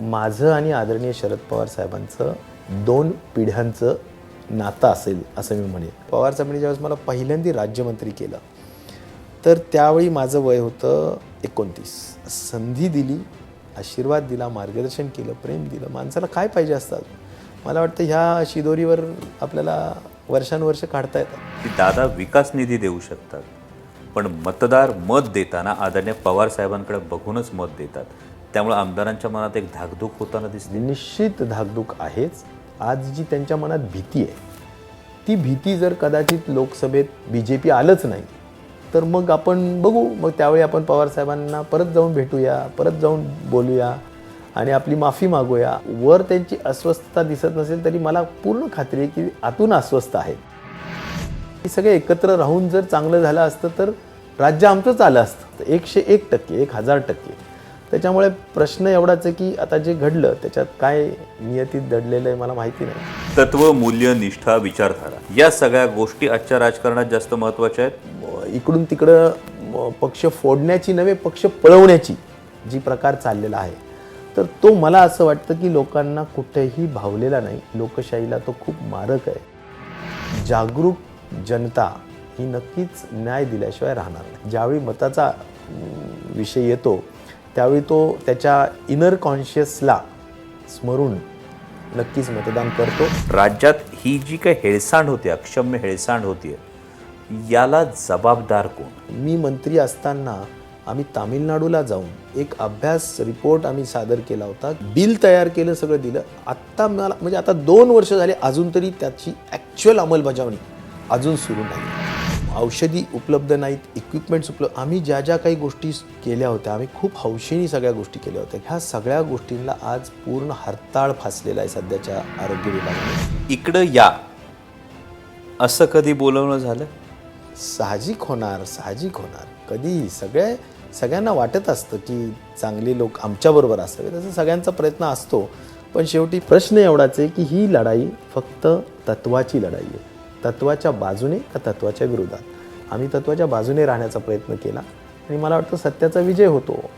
माझं आणि आदरणीय शरद पवार साहेबांचं दोन पिढ्यांचं नातं असेल असं मी म्हणेन. पवार साहेबांनी ज्यावेळेस मला पहिल्यांदा राज्यमंत्री केलं तर त्यावेळी माझं वय होतं एकोणतीस. संधी दिली आशीर्वाद दिला मार्गदर्शन केलं प्रेम दिलं. माणसाला काय पाहिजे असतात? मला वाटतं ह्या शिदोरीवर आपल्याला वर्षानुवर्ष काढता येतात. की दादा विकास निधी देऊ शकतात पण मतदार मत देताना आदरणीय पवार साहेबांकडे बघूनच मत देतात. त्यामुळे आमदारांच्या मनात एक धाकधूक होताना दिसते. म्हणजे निश्चित धाकधूक आहेच. आज जी त्यांच्या मनात भीती आहे ती भीती जर कदाचित लोकसभेत बी जे पी आलंच नाही तर मग आपण बघू. मग त्यावेळी आपण पवार साहेबांना परत जाऊन भेटूया परत जाऊन बोलूया आणि आपली माफी मागूया. वर त्यांची अस्वस्थता दिसत नसेल तरी मला पूर्ण खात्री आहे की आतून अस्वस्थ आहेत. हे सगळे एकत्र राहून जर चांगलं झालं असतं तर राज्य आमचंच आलं असतं. एकशे एक टक्के एक हजार टक्के. त्याच्यामुळे प्रश्न एवढाच आहे की आता जे घडलं त्याच्यात काय नियतीत दडलेलं आहे मला माहिती नाही. तत्व मूल्य निष्ठा विचारधारा या सगळ्या गोष्टी आजच्या राजकारणात जास्त महत्त्वाच्या आहेत? इकडून तिकडं पक्ष फोडण्याची नव्हे पक्ष पळवण्याची जी प्रकार चाललेला आहे. तर तो मला असं वाटतं की लोकांना कुठेही भावलेला नाही. लोकशाहीला तो खूप मारक आहे. जागरूक जनता ही नक्कीच न्याय दिल्याशिवाय राहणार नाही. ज्यावेळी मताचा विषय येतो त्यावेळी तो त्याच्या इनर कॉन्शियसला स्मरून नक्कीच मतदान करतो. राज्यात ही जी काही हेळसांड होती अक्षम्य हेळसांड होतीये याला जबाबदार कोण? मी मंत्री असताना आम्ही तामिळनाडूला जाऊन एक अभ्यास रिपोर्ट आम्ही सादर केला होता. बिल तयार केलं सगळं दिलं. आत्ता मला म्हणजे आता दोन वर्ष झाले अजून तरी त्याची ॲक्च्युअल अंमलबजावणी अजून सुरू नाही औषधी उपलब्ध नाहीत इक्विपमेंट्स उपलब्ध. आम्ही ज्या ज्या काही गोष्टी केल्या होत्या आम्ही खूप हौशेनी सगळ्या गोष्टी केल्या होत्या. ह्या सगळ्या गोष्टींना आज पूर्ण हरताळ फासलेला आहे सध्याच्या आरोग्य विभागाने. इकडं या. असं कधी बोलवणं झालं? साहजिक होणार साहजिक होणार. कधी सगळे सगळ्यांना वाटत असतं की चांगले लोक आमच्याबरोबर असावे तसं सगळ्यांचा प्रयत्न असतो. पण शेवटी प्रश्न एवढाच आहे की ही लढाई फक्त तत्वाची लढाई आहे. तत्वाच्या बाजूने का तत्वाच्या विरोधात? आम्ही तत्वाच्या बाजूने राहण्याचा प्रयत्न केला. आणि मला वाटतं सत्याचा विजय होतो.